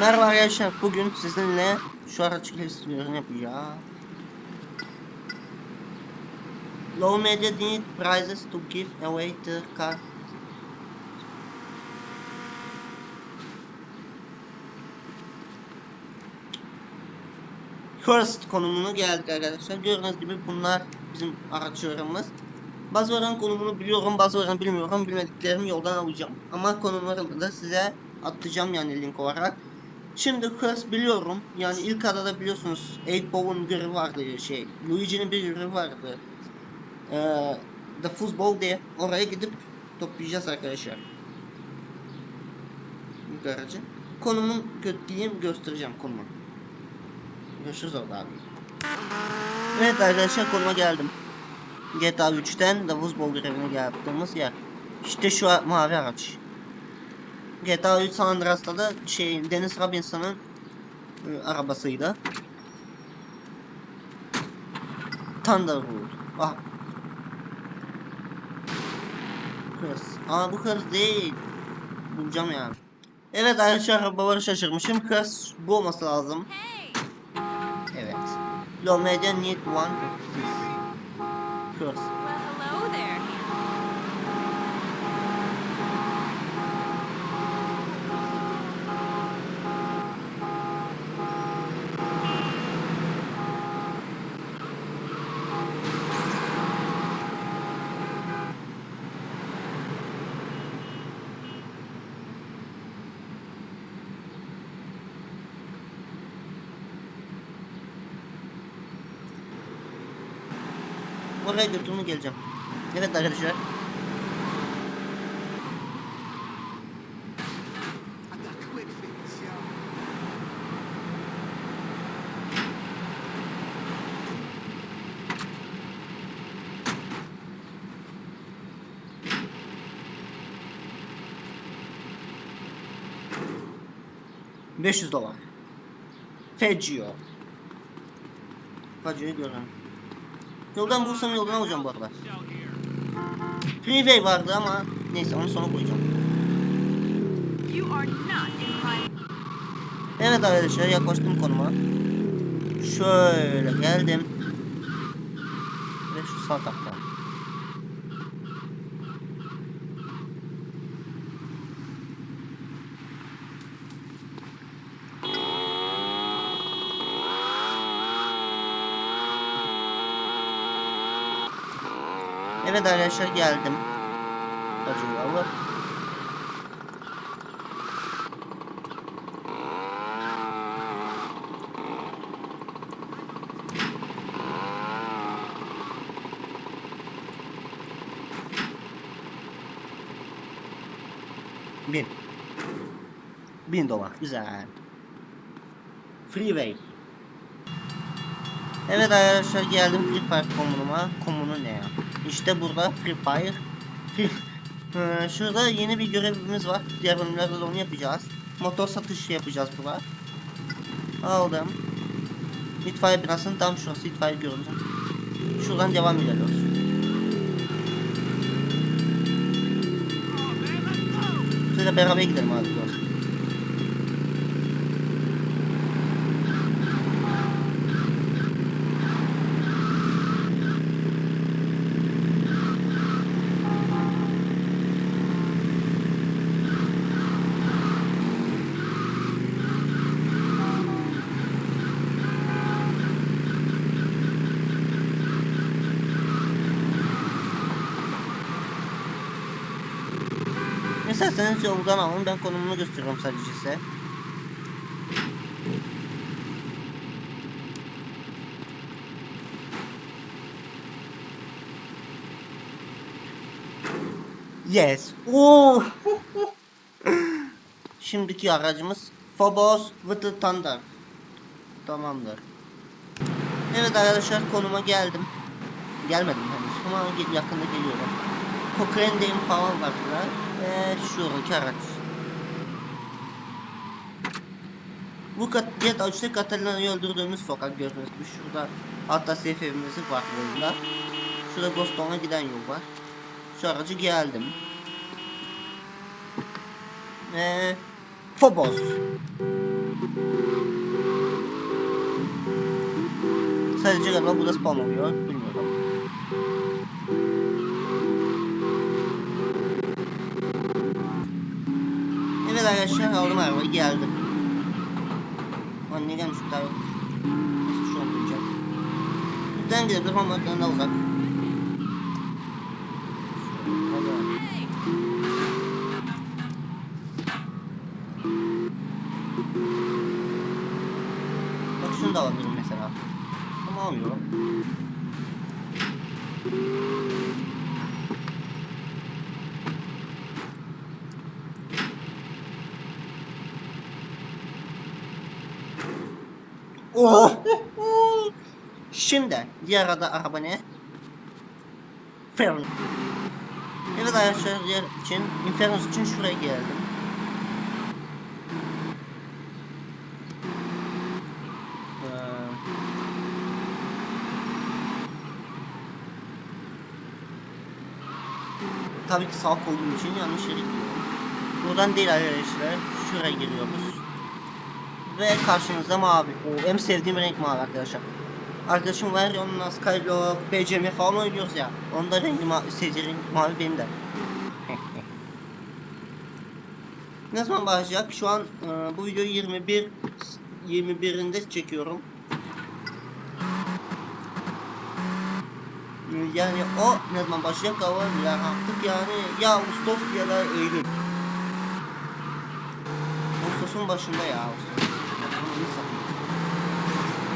Merhaba arkadaşlar. Bugün sizinle şu araç istiyorum yapacağım. Low media need prizes to give away the car. First konumunu geldik arkadaşlar. Gördüğünüz gibi bunlar bizim araçlarımız. Bazılarının konumunu biliyorum, bazılarını bilmiyorum. Bilmediklerimi yoldan alacağım. Ama konumlarını da size atacağım yani link olarak. Şimdi Curse biliyorum. Yani ilk adada biliyorsunuz 8-Ball'un görevi vardı şey. Luigi'nin bir görevi vardı. Ee, The Football diye. Oraya gidip toplayacağız arkadaşlar. Bu aracı. Konumun götüreyim göstereceğim konumu. Görüşürüz orada abi. Evet arkadaşlar konuma geldim. GTA 3'ten The Football görevine yaptığımız yer. İşte şu mavi araç. GTA 3 San Andreas'ta da şey Dennis Robinson'ın e, arabasıydı. Thunderbolt. Ah. Kız. Ama bu kız değil. Bulacağım yani. Evet arkadaşlar arabaları şaşırmışım. Kız bu olması lazım. Evet. Low media need one. Kız. Oraya götürme geleceğim. Evet arkadaşlar. I got quick fix, yo. Hı. 500 dolar. Feccio. Feccio'yu gören. Yoldan bulursam yoldan alacağım bu arada. Freeway vardı ama neyse onu sonra koyacağım. Evet arkadaşlar yaklaştım konuma. Şöyle geldim. Ve şu sağ tarafta. Evet arkadaşlar geldim. Acıyı alıp Bin. Bin dolar. Güzel. Freeway. Evet arkadaşlar geldim Free Fire komunuma. Komunu ne ya? İşte burada Free Fire. Ee, şurada yeni bir görevimiz var. Diğer bölümlerde de onu yapacağız. Motor satışı yapacağız burada. Aldım. İtfaiye binasının tam şurası itfaiye görüntü. Şuradan devam ediyoruz. Şöyle beraber gidelim abi. dur. İsterseniz yoldan alın ben konumunu gösteriyorum sadece size. Yes. Oo. Şimdiki aracımız Phobos the Thunder. Tamamdır. Evet arkadaşlar konuma geldim. Gelmedim henüz ama yakında geliyorum. Falan var burada. Ve şuradaki araç. Bu kat GTA 3'te Catalina'yı öldürdüğümüz sokak gördüğünüz gibi şurada hatta safe evimiz var burada. Şurada Ghosttown'a giden yol var. Şu aracı geldim. Ve Phobos. Sadece galiba burada spawn oluyor. Bilmiyorum. Evet arkadaşlar aldım arabayı geldim. Lan ne gelmiş bir tane. Neyse şu diyeceğim. Buradan gidebilir oradan da uzak. Bak şunu da alabilirim mesela. Ama almıyorum. Şimdi diğer ada araba ne? Fern. Evet arkadaşlar için Infernus için şuraya geldim. Ee, Tabii ki sağ koyduğum için yanlış yere gidiyorum. Buradan değil arkadaşlar. Şuraya giriyoruz. Ve karşınızda mavi. O en sevdiğim renk mavi arkadaşlar. Arkadaşım var ya onunla Skyblock, BCM falan oynuyoruz ya. Onun da rengi mavi, sevdiği renk mavi benim de. ne zaman başlayacak? Şu an e, bu videoyu 21 21'inde çekiyorum. Yani o ne zaman başlayacak hava ya artık yani ya Ağustos ya da Eylül. Ağustos'un başında ya Ağustos.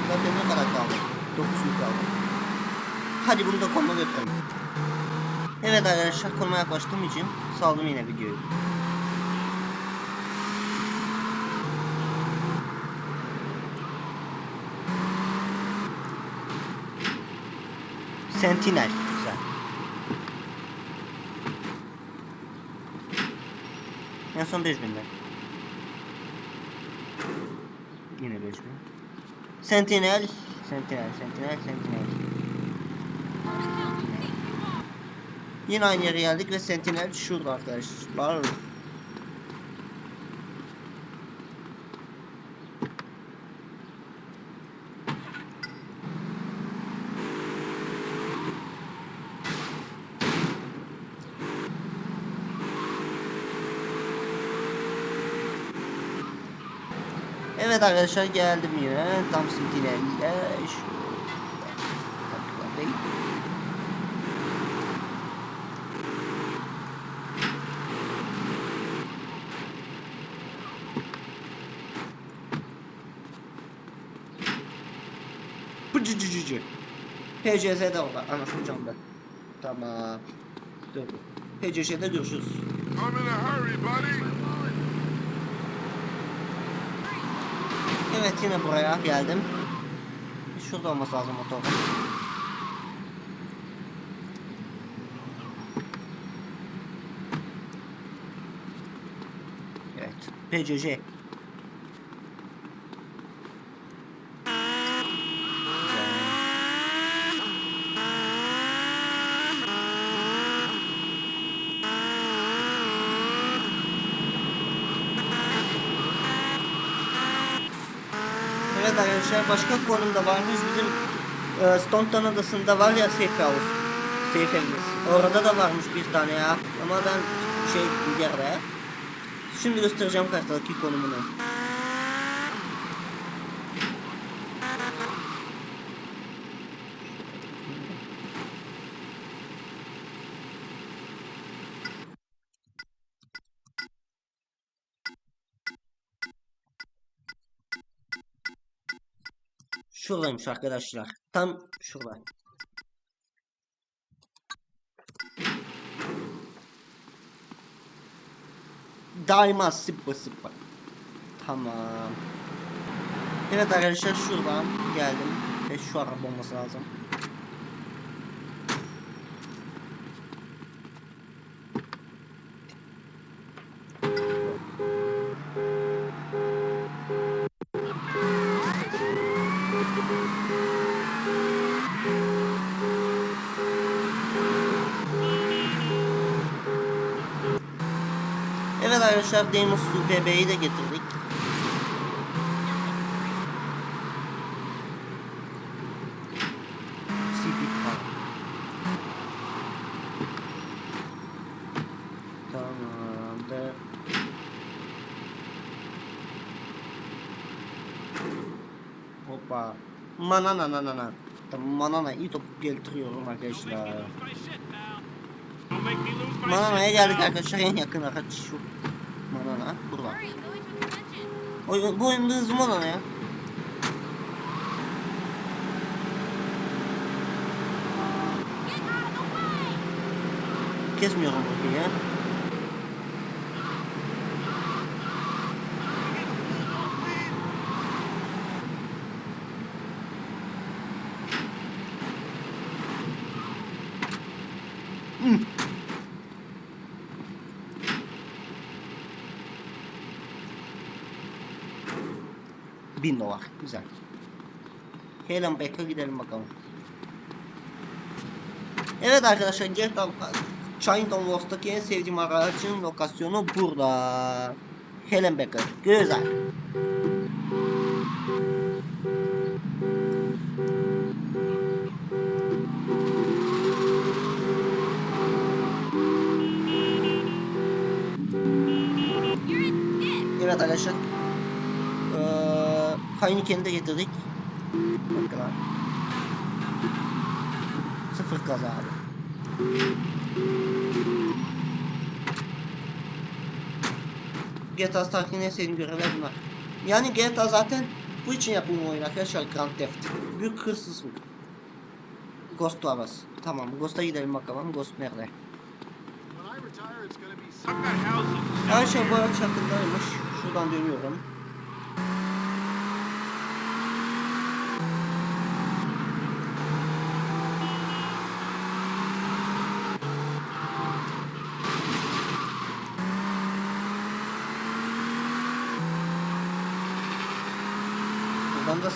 Zaten ne kadar kaldı? 9 gün kaldı. Hadi bunu da konuma götürelim. Evet arkadaşlar konuma yaklaştığım için saldım yine videoyu. Sentinel. En son 5000'den. Yine 5000. Sentinel. Sentinel, Sentinel, Sentinel. Yine aynı yere geldik ve Sentinel şurada arkadaşlar. Evet arkadaşlar geldim yine tam Sentinel'de şu. Pıcıcıcıcı. PCZ de orada. Anasını camda. Tamam. Dur. PCZ'de görüşürüz. I'm in a hurry, buddy. Evet yine buraya geldim. Şurada olması lazım motorun. Evet. PCC. Evet arkadaşlar başka konumda varmış bizim e, Stonton adasında var ya safe house. Safe. Orada da varmış bir tane ya. Ama ben şey bir yerde. Şimdi göstereceğim kartadaki konumunu. Şuradaymış arkadaşlar. Tam şurada. Daima sıppı sıppı. Tamam. Evet arkadaşlar şuradan geldim. Ve şu araba olması lazım. Evet arkadaşlar Deimos UPB'yi de getirdik. Tamamdır. Hoppa. Manana nanana. Manana iyi top getiriyorum arkadaşlar. Manana'ya geldik arkadaşlar en yakın araç şu. Manana burada. Hurry, going to the engine. Oy, bu oyunda hızlı Manana ya. Kesmiyorum burayı ya. Bin dolar. Güzel. Helen Beck'a gidelim bakalım. Evet arkadaşlar GTA Chinatown Lost'taki en sevdiğim aracın lokasyonu burada. Helen Becker. Güzel. Evet arkadaşlar. Eee Heineken'i de getirdik. Bakın abi. Sıfır kaza abi. GTA Stark'ın en görevler bunlar. Yani GTA zaten bu için yapılmış oyun arkadaşlar Grand Theft. Büyük hırsızlık. Ghost arabası. Tamam Ghost'a gidelim bakalım. Ghost nerede? Şey bu araç hakkındaymış. Şuradan dönüyorum.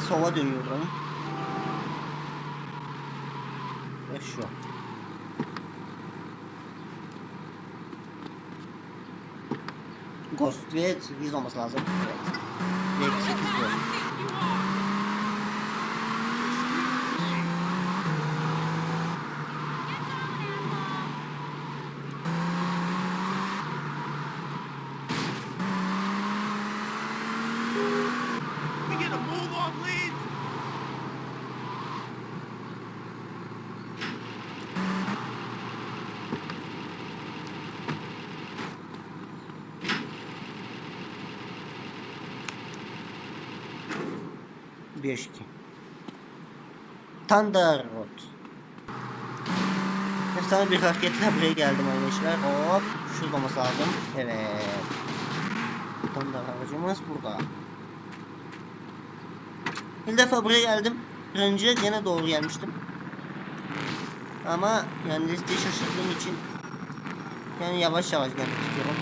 Sola dönüyorum. Ve şu. Ghost ve 8 olması lazım. Evet. Ve 8 diyor. We get a move on lead. Bir iki. Thunder Road. Efsane bir hareketle buraya geldim arkadaşlar. Hop. Şurada olması lazım. Evet. Thunder aracımız burada. Bir defa buraya geldim. Önce gene doğru gelmiştim. Ama yani listeyi şaşırdığım için yani yavaş yavaş gelmek istiyorum.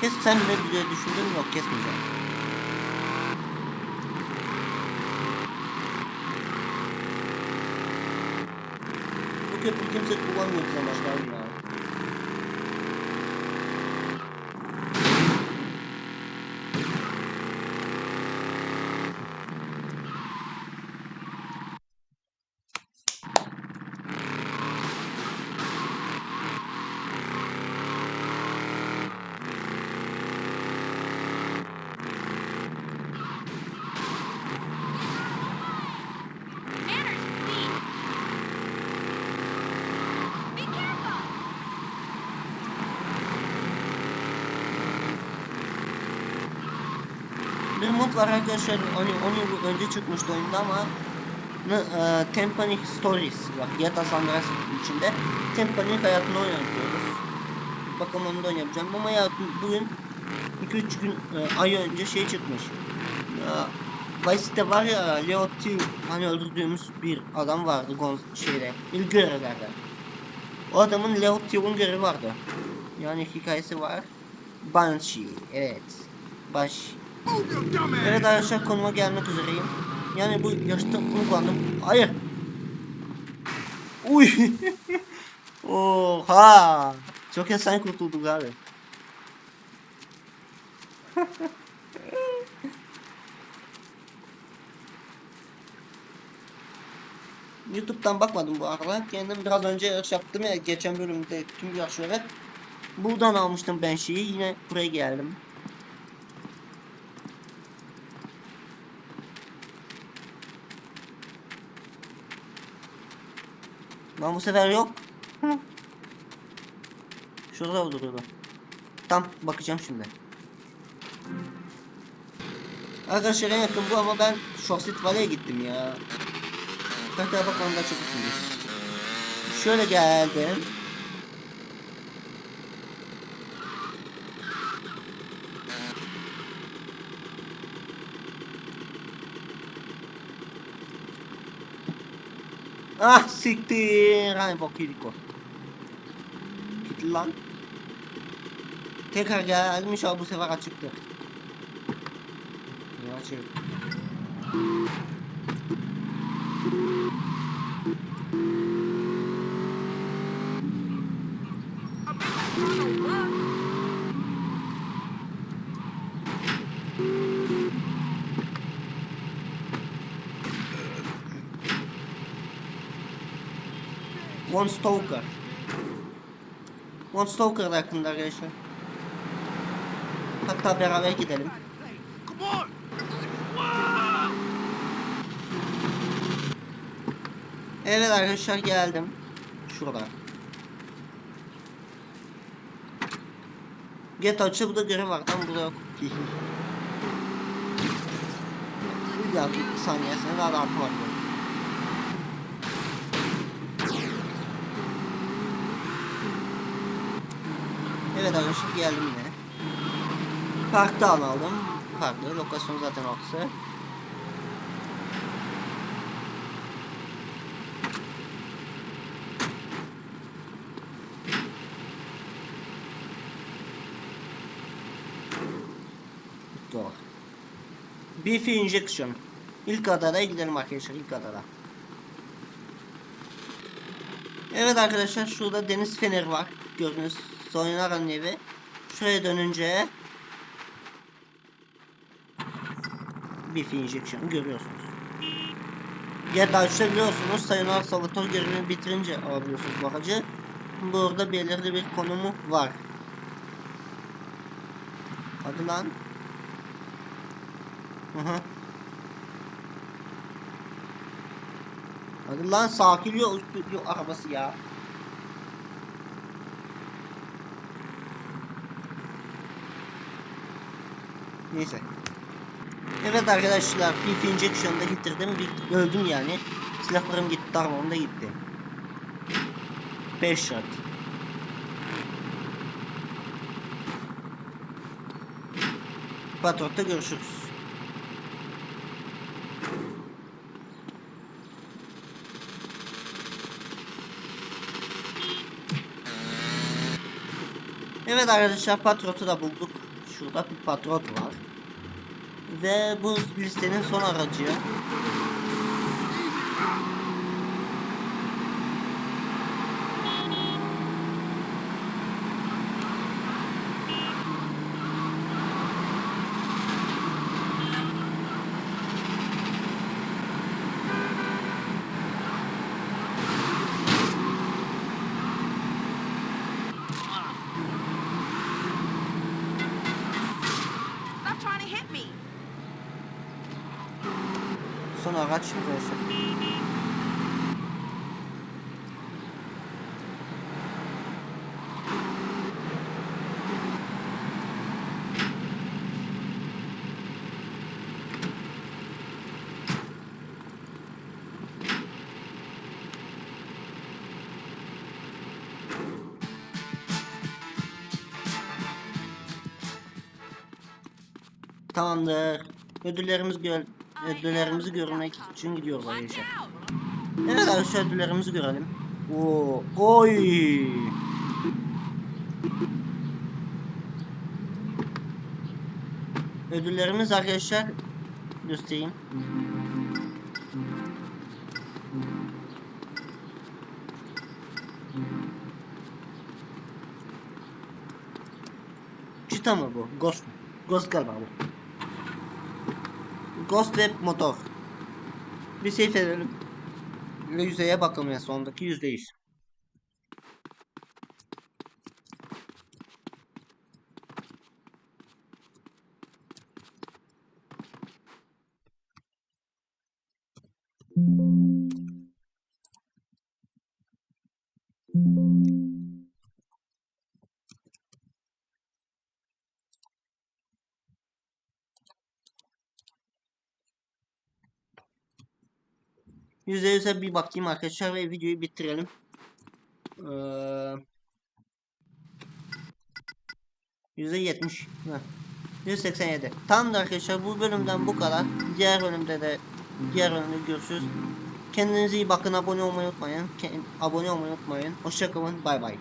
Kes sen de diye düşündüm yok kesmeyeceğim. Bu köprü kimse kullanmıyor bize Bir mod var arkadaşlar. Onu, onu önce çıkmıştı oyunda ama e, Tempanic Stories var. GTA San Andreas içinde Tempanic hayatını oynatıyoruz. Bakalım onu da oynayacağım ama ya bugün 2-3 gün e, ay önce şey çıkmış. Ya, Vice City'de var ya Leo T hani öldürdüğümüz bir adam vardı Gon şeyde ilk görevlerde. O adamın Leo T's görevi vardı. Yani hikayesi var. Banshee evet. Dumbass. Evet arkadaşlar konuma gelmek üzereyim. Yani bu yaşta kullandım. Hayır. Uy. Oha. Çok esen kurtulduk abi. YouTube'dan bakmadım bu arada. Kendim biraz önce yarış yaptım ya geçen bölümde tüm yarışları. Buradan almıştım ben şeyi. Yine buraya geldim. Lan bu sefer yok. Hı. Şurada duruyordu. Tam bakacağım şimdi. Arkadaşlar en yakın bu ama ben Shortsit Valley'e gittim ya. Hatta bakalım daha çok ısınmış. Şöyle geldim. Ah siktir. Hani bok yedik o. Gitti lan. Tekrar gelmiş ama bu sefer açıktı. Açık. One Stoker. One Stoker da yakında arkadaşlar. Hatta beraber gidelim. Evet arkadaşlar geldim. Şurada. Get açı bu da görev var. Tam burada yok. Bir dakika bir saniyesine daha rahat var. Evet arkadaşlar geldim yine. Parktan aldım. Parkta lokasyon zaten orası. Doğru. Beef injection. İlk adada gidelim arkadaşlar ilk adada. Evet arkadaşlar şurada deniz feneri var. Gördüğünüz Soyunara'nın evi. Şuraya dönünce Beef injection görüyorsunuz. GTA 3'te biliyorsunuz Sayınar Salvatore görevini bitirince alabiliyorsunuz bu aracı. Burada belirli bir konumu var. Hadi lan. Hı. Hadi lan sakin yok yok arabası ya. Neyse. Evet arkadaşlar Beef Injection'da bitirdim. Öldüm yani. Silahlarım gitti, armağım da gitti. 5 shot. Patron'da görüşürüz. Evet arkadaşlar patrotu da bulduk. Şurada bir patrot var. Ve bu listenin son aracı. Son araç arkadaşlar. Tamamdır. Ödüllerimiz gör ödüllerimizi görmek için arkadaşlar. out. Evet arkadaşlar ödüllerimizi görelim. Oo, oy. Ödüllerimiz arkadaşlar göstereyim. Cheetah mı bu? Ghost mu? Ghost galiba bu. Ghost ve motor. Bir şey verelim. Ve yüzeye bakalım ya sondaki yüzde yüz. %100'e bir bakayım arkadaşlar ve videoyu bitirelim. Ee, %70. Heh. 187. Tamam da arkadaşlar bu bölümden bu kadar. Diğer bölümde de diğer bölümde görüşürüz. Kendinize iyi bakın abone olmayı unutmayın. Abone olmayı unutmayın. Hoşçakalın. Bay bay.